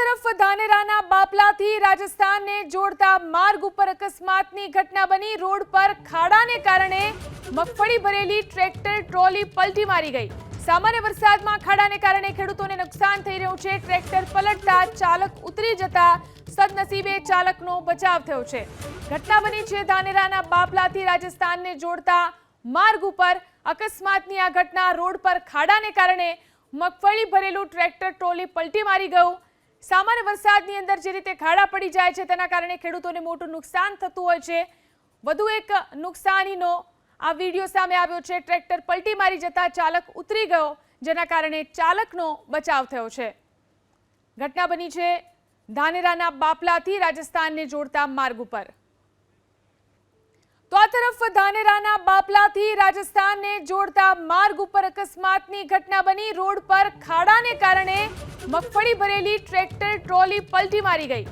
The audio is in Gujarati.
તરફ ધાનેરાના બાપલાથી રાજસ્થાનને જોડતા માર્ગ ઉપર અકસ્માતની ઘટના બની. રોડ પર ખાડાને કારણે મગફળી ભરેલી ટ્રેક્ટર, ટ્રોલી પલટી મારી ગઈ. સામાન્ય વરસાદમાં ખાડાને કારણે ખેડૂતોને નુકસાન થઈ રહ્યું છે. ટ્રેક્ટર પલટતા ચાલક ઉતરી જતા સદનસીબે ચાલકનો બચાવ થયો છે. ઘટના બની છે ધાનેરાના બાપલાથી રાજસ્થાનને જોડતા માર્ગ ઉપર અકસ્માતની આ ઘટના. રોડ પર ખાડાને કારણે મગફળી ભરેલું ટ્રેક્ટર, ટ્રોલી પલટી મારી ગયું. સામાન્ય વરસાદની અંદર જે રીતે ખાડા પડી જાય છે, તેના કારણે ખેડૂતોને મોટું નુકસાન થતું હોય છે. વધુ એક નુકસાનીનો આ વીડિયો સામે આવ્યો છે. ટ્રેક્ટર પલટી મારી જતા ચાલક ઉતરી ગયો, જેના કારણે ચાલકનો બચાવ થયો છે. ઘટના બની છે ધાનેરાના બાપલાથી, રાજસ્થાનને જોડતા માર્ગ ઉપર. ધાનેરાના બાપલાથી રાજસ્થાનને જોડતા માર્ગ ઉપર અકસ્માતની ઘટના બની. રોડ પર ખાડાને કારણે મગફળી ભરેલી ટ્રેક્ટર, ટ્રોલી પલટી મારી ગઈ.